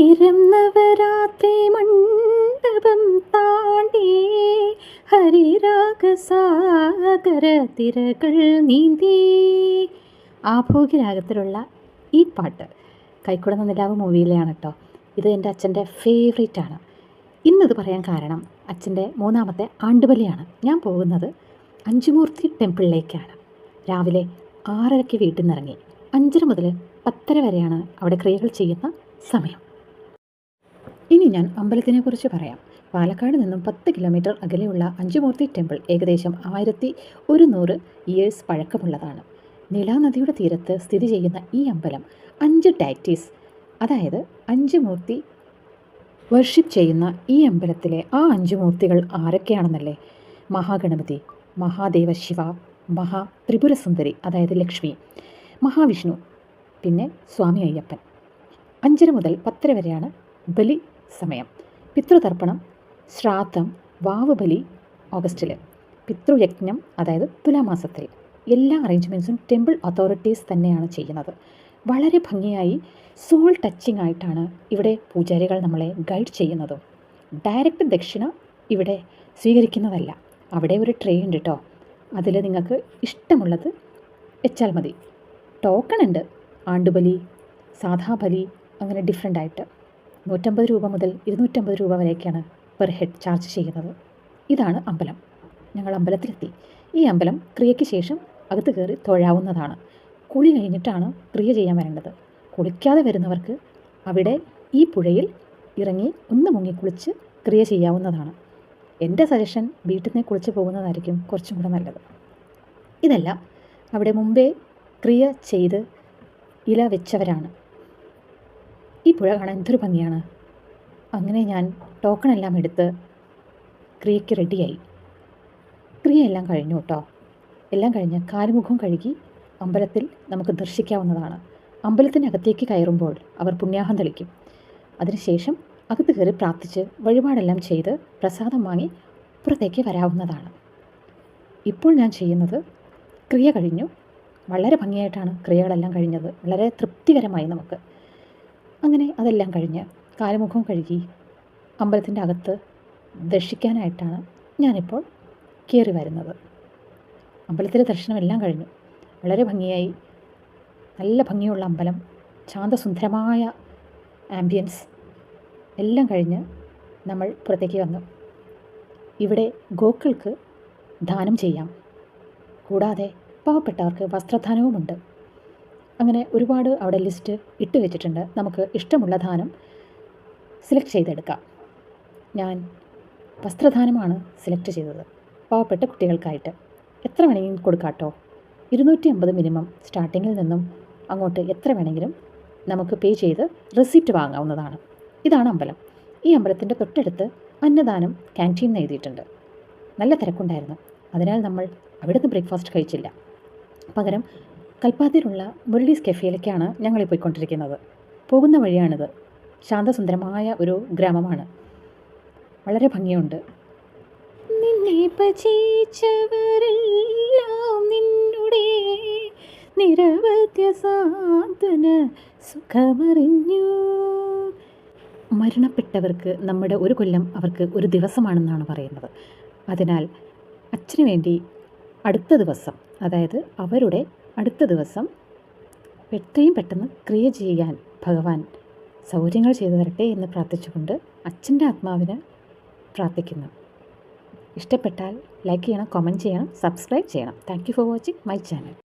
ആയിരം നവരാത്രി മണ്ഡപം താണ്ടി ഹരിരാഗസാഗര തിരകൾ നീന്തി. ആഭോഗ്യരാഗത്തിലുള്ള ഈ പാട്ട് കൈക്കുടന്ന നിലാവ് മൂവിയിലെയാണ് കേട്ടോ. ഇത് എന്റെ അച്ഛന്റെ ഫേവറേറ്റ് ആണ് ഇന്നത് പറയാൻ കാരണം അച്ഛന്റെ മൂന്നാമത്തെ ആണ്ടുബലിയാണ്. ഞാൻ പോകുന്നത് അഞ്ചുമൂർത്തി ടെമ്പിളിലേക്കാണ്. രാവിലെ ആറരയ്ക്ക് വീട്ടിൽ നിന്നിറങ്ങി അഞ്ചര മുതൽ പത്തര വരെയാണ് അവിടെ ക്രിയകൾ ചെയ്യുന്ന സമയം. ഇനി ഞാൻ അമ്പലത്തിനെക്കുറിച്ച് പറയാം. പാലക്കാട് നിന്നും പത്ത് കിലോമീറ്റർ അകലെയുള്ള അഞ്ചുമൂർത്തി ടെമ്പിൾ ഏകദേശം ആയിരത്തി ഒരുന്നൂറ് ഇയേഴ്സ് പഴക്കമുള്ളതാണ്. നീലാനദിയുടെ തീരത്ത് സ്ഥിതി ചെയ്യുന്ന ഈ അമ്പലം അഞ്ച് ടാറ്റീസ് അതായത് അഞ്ച് മൂർത്തി വർഷിപ്പ് ചെയ്യുന്ന ഈ അമ്പലത്തിലെ ആ അഞ്ച് മൂർത്തികൾ ആരൊക്കെയാണെന്നല്ലേ? മഹാഗണപതി മഹാദേവ ശിവ മഹാ ത്രിപുരസുന്ദരി അതായത് ലക്ഷ്മി മഹാവിഷ്ണു പിന്നെ സ്വാമി അയ്യപ്പൻ. അഞ്ചര മുതൽ പത്തര വരെയാണ് ബലി സമയം. പിതൃതർപ്പണം ശ്രാദ്ധം വാവുബലി ഓഗസ്റ്റിൽ പിതൃയജ്ഞം അതായത് തുലാമാസത്തിൽ. എല്ലാ അറേഞ്ച്മെന്റ്സും ടെമ്പിൾ അതോറിറ്റീസ് തന്നെയാണ് ചെയ്യുന്നത്. വളരെ ഭംഗിയായി സോൾ ടച്ചിങ് ആയിട്ടാണ് ഇവിടെ പൂജാരികൾ നമ്മളെ ഗൈഡ് ചെയ്യുന്നതും. ഡയറക്റ്റ് ദക്ഷിണ ഇവിടെ സ്വീകരിക്കുന്നതല്ല. അവിടെ ഒരു ട്രേ ഉണ്ട് കേട്ടോ അതിൽ നിങ്ങൾക്ക് ഇഷ്ടമുള്ളത് വെച്ചാൽ മതി. ടോക്കൺ ഉണ്ട്. ആണ്ടുബലി സാധാബലി അങ്ങനെ ഡിഫറെന്റ് ആയിട്ട്. നൂറ്റമ്പത് രൂപ മുതൽ ഇരുന്നൂറ്റമ്പത് രൂപ വരെയൊക്കെയാണ് പെർ ഹെഡ് ചാർജ് ചെയ്യുന്നത്. ഇതാണ് അമ്പലം. ഞങ്ങൾ അമ്പലത്തിലെത്തി. ഈ അമ്പലം ക്രിയയ്ക്ക് ശേഷം അകത്ത് കയറി തൊഴാവുന്നതാണ്. കുളി കഴിഞ്ഞിട്ടാണ് ക്രിയ ചെയ്യാൻ വരേണ്ടത്. കുളിക്കാതെ വരുന്നവർക്ക് അവിടെ ഈ പുഴയിൽ ഇറങ്ങി ഒന്ന് മുങ്ങി കുളിച്ച് ക്രിയ ചെയ്യാവുന്നതാണ്. എന്റെ സജഷൻ വീട്ടിൽ നിന്ന് കുളിച്ച് പോകുന്നതായിരിക്കും കുറച്ചും കൂടെ നല്ലത്. ഇതെല്ലാം അവിടെ മുമ്പേ ക്രിയ ചെയ്ത് ഇല വെച്ചവരാണ്. ഈ പുഴ കാണാൻ എന്തൊരു ഭംഗിയാണ്. അങ്ങനെ ഞാൻ ടോക്കൺ എല്ലാം എടുത്ത് ക്രിയയ്ക്ക് റെഡിയായി ക്രിയ എല്ലാം കഴിഞ്ഞു കേട്ടോ. എല്ലാം കഴിഞ്ഞ് കാലുമുഖം കഴുകി അമ്പലത്തിൽ നമുക്ക് ദർശിക്കാവുന്നതാണ്. അമ്പലത്തിനകത്തേക്ക് കയറുമ്പോൾ അവർ പുണ്യാഹം തെളിക്കും. അതിനുശേഷം അകത്ത് കയറി പ്രാർത്ഥിച്ച് വഴിപാടെല്ലാം ചെയ്ത് പ്രസാദം വാങ്ങി പുറത്തേക്ക് വരാവുന്നതാണ്. ഇപ്പോൾ ഞാൻ ചെയ്യുന്നത് ക്രിയ കഴിഞ്ഞു. വളരെ ഭംഗിയായിട്ടാണ് ക്രിയകളെല്ലാം കഴിഞ്ഞത്. വളരെ തൃപ്തികരമായി നമുക്ക്. അങ്ങനെ അതെല്ലാം കഴിഞ്ഞ് കാലമുഖം കഴുകി അമ്പലത്തിന്റെ അകത്ത് ദർശിക്കാനായിട്ടാണ് ഞാനിപ്പോൾ കയറി വരുന്നത്. അമ്പലത്തിലെ ദർശനമെല്ലാം കഴിഞ്ഞു. വളരെ ഭംഗിയായി നല്ല ഭംഗിയുള്ള അമ്പലം ശാന്തസുന്ദരമായ ആംബിയൻസ് എല്ലാം കഴിഞ്ഞ് നമ്മൾ പുറത്തേക്ക് വന്നു. ഇവിടെ ഗോക്കൾക്ക് ദാനം ചെയ്യാം. കൂടാതെ പാവപ്പെട്ടവർക്ക് വസ്ത്രദാനവുമുണ്ട്. അങ്ങനെ ഒരുപാട് അവിടെ ലിസ്റ്റ് ഇട്ട് വെച്ചിട്ടുണ്ട്. നമുക്ക് ഇഷ്ടമുള്ള ദാനം സെലക്ട് ചെയ്തെടുക്കാം. ഞാൻ വസ്ത്രദാനമാണ് സെലക്ട് ചെയ്തത്. പാവപ്പെട്ട കുട്ടികൾക്കായിട്ട്. എത്ര വേണമെങ്കിലും കൊടുക്കാട്ടോ? ഇരുന്നൂറ്റി അമ്പത് മിനിമം സ്റ്റാർട്ടിങ്ങിൽ നിന്നും അങ്ങോട്ട് എത്ര വേണമെങ്കിലും നമുക്ക് പേ ചെയ്ത് റെസിപ്റ്റ് വാങ്ങാവുന്നതാണ്. ഇതാണ് അമ്പലം. ഈ അമ്പലത്തിന്റെ തൊട്ടടുത്ത് അന്നദാനം ക്യാന്റീൻ എഴുതിയിട്ടുണ്ട്. നല്ല തിരക്കുണ്ടായിരുന്നു. അതിനാൽ നമ്മൾ അവിടുന്ന് ബ്രേക്ക്ഫാസ്റ്റ് കഴിച്ചില്ല. പകരം കൽപ്പാത്തിയിലുള്ള മുരളീസ് കെഫേയിലേക്കാണ് ഞങ്ങൾ പോയിക്കൊണ്ടിരിക്കുന്നത്. പോകുന്ന വഴിയാണിത്. ശാന്തസുന്ദരമായ ഒരു ഗ്രാമമാണ്. വളരെ ഭംഗിയുണ്ട്. നിന്നെ സുഖമറിഞ്ഞു. മരണപ്പെട്ടവർക്ക് നമ്മുടെ ഒരു കൊല്ലം അവർക്ക് ഒരു ദിവസമാണെന്നാണ് പറയുന്നത്. അതിനാൽ അച്ഛനു വേണ്ടി അടുത്ത ദിവസം അതായത് അവരുടെ അടുത്ത ദിവസം എത്രയും പെട്ടെന്ന് ക്രിയ ചെയ്യാൻ ഭഗവാൻ സൗകര്യങ്ങൾ ചെയ്തു തരട്ടെ എന്ന് പ്രാർത്ഥിച്ചുകൊണ്ട് അച്ഛന്റെ ആത്മാവിന് പ്രാർത്ഥിക്കുന്നു. ഇഷ്ടപ്പെട്ടാൽ ലൈക്ക് ചെയ്യണം കമന്റ് ചെയ്യണം സബ്സ്ക്രൈബ് ചെയ്യണം. Thank for watching my channel